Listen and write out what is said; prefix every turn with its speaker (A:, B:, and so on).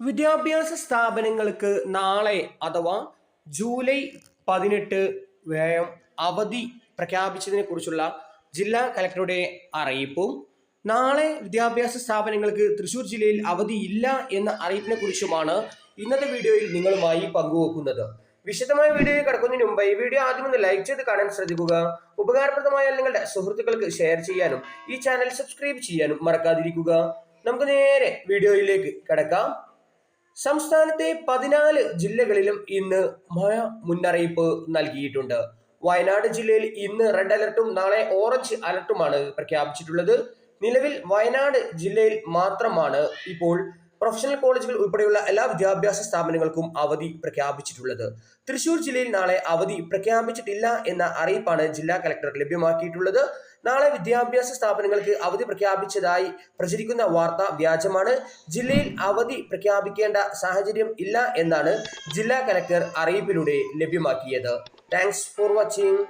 A: വിദ്യാഭ്യാസ സ്ഥാപനങ്ങൾക്ക് നാളെ അഥവാ ജൂലൈ പതിനെട്ട് വേയം അവധി പ്രഖ്യാപിച്ചതിനെ കുറിച്ചുള്ള ജില്ലാ കലക്ടറുടെ അറിയിപ്പും നാളെ വിദ്യാഭ്യാസ സ്ഥാപനങ്ങൾക്ക് തൃശൂർ ജില്ലയിൽ അവധിയില്ല എന്ന അറിയിപ്പിനെ കുറിച്ചുമാണ് ഇന്നത്തെ വീഡിയോയിൽ നിങ്ങളുമായി പങ്കുവെക്കുന്നത്. വിശദമായ വീഡിയോയിൽ കിടക്കുന്നതിന് മുമ്പ് ഈ വീഡിയോ ആദ്യം ഒന്ന് ലൈക്ക് ചെയ്ത് കാണാൻ ശ്രദ്ധിക്കുക. ഉപകാരപ്രദമായാൽ നിങ്ങളുടെ സുഹൃത്തുക്കൾക്ക് ഷെയർ ചെയ്യാനും ഈ ചാനൽ സബ്സ്ക്രൈബ് ചെയ്യാനും മറക്കാതിരിക്കുക. നമുക്ക് നേരെ വീഡിയോയിലേക്ക് കിടക്കാം. സംസ്ഥാനത്തെ പതിനാല് ജില്ലകളിലും ഇന്ന് മഴ മുന്നറിയിപ്പ് നൽകിയിട്ടുണ്ട്. വയനാട് ജില്ലയിൽ ഇന്ന് റെഡ് അലർട്ടും നാളെ ഓറഞ്ച് അലർട്ടുമാണ് പ്രഖ്യാപിച്ചിട്ടുള്ളത്. നിലവിൽ വയനാട് ജില്ലയിൽ മാത്രമാണ് ഇപ്പോൾ പ്രൊഫഷണൽ കോളേജുകൾ ഉൾപ്പെടെയുള്ള എല്ലാ വിദ്യാഭ്യാസ സ്ഥാപനങ്ങൾക്കും അവധി പ്രഖ്യാപിച്ചിട്ടുള്ളത്. തൃശൂർ ജില്ലയിൽ നാളെ അവധി പ്രഖ്യാപിച്ചിട്ടില്ല എന്ന അറിയിപ്പാണ് ജില്ലാ കലക്ടർ ലഭ്യമാക്കിയിട്ടുള്ളത്. നാളെ വിദ്യാഭ്യാസ സ്ഥാപനങ്ങൾക്ക് അവധി പ്രഖ്യാപിച്ചതായി പ്രചരിക്കുന്ന വാർത്ത വ്യാജമാണ്. ജില്ലയിൽ അവധി പ്രഖ്യാപിക്കേണ്ട സാഹചര്യം ഇല്ല എന്നാണ് ജില്ലാ കലക്ടർ അറിയിപ്പിലൂടെ ലഭ്യമാക്കിയത്. Thanks for watching.